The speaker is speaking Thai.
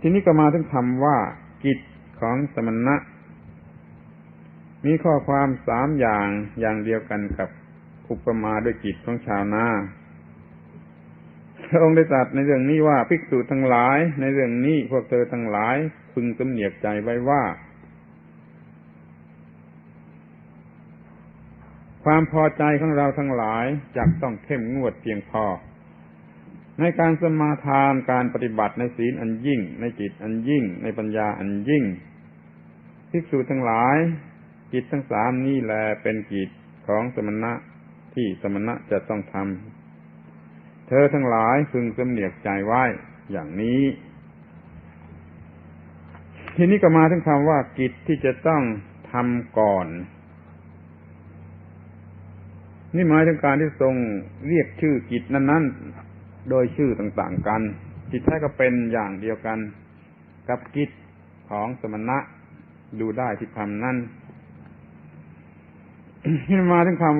ทีนี้ก็มาถึงคำว่ากิจของสมณะ มีข้อความสามอย่างอย่างเดียวกันกับอุปมาด้วยกิจของชาวนาพระองค์ได้ตรัสในเรื่องนี้ว่าภิกษุทั้งหลาย ในเรื่องนี้พวกเธอทั้งหลาย พึงสำเนียกใจไว้ว่า ความพอใจของเราทั้งหลายจะต้องเข้มงวดเพียงพอ ในการสมาทานการปฏิบัติในศีลอันยิ่ง ในจิตอันยิ่ง ในปัญญาอันยิ่งภิกษุทั้งหลายกิจทั้งสามนี่แลเป็นกิจของสมณะที่สมณะจะต้องทำเธอทั้งหลายพึงสำเนียกใจไว้อย่างนี้ ทีนี้ก็มาถึงคำว่ากิจที่จะต้องทำก่อน นี่หมายถึงการที่ทรงเรียกชื่อกิจนั้น ๆ โดยชื่อต่างๆกัน จิตแท้ก็เป็นอย่างเดียวกันกับกิจของสมณะดูได้ที่คำนั้นที่มาถึงคำ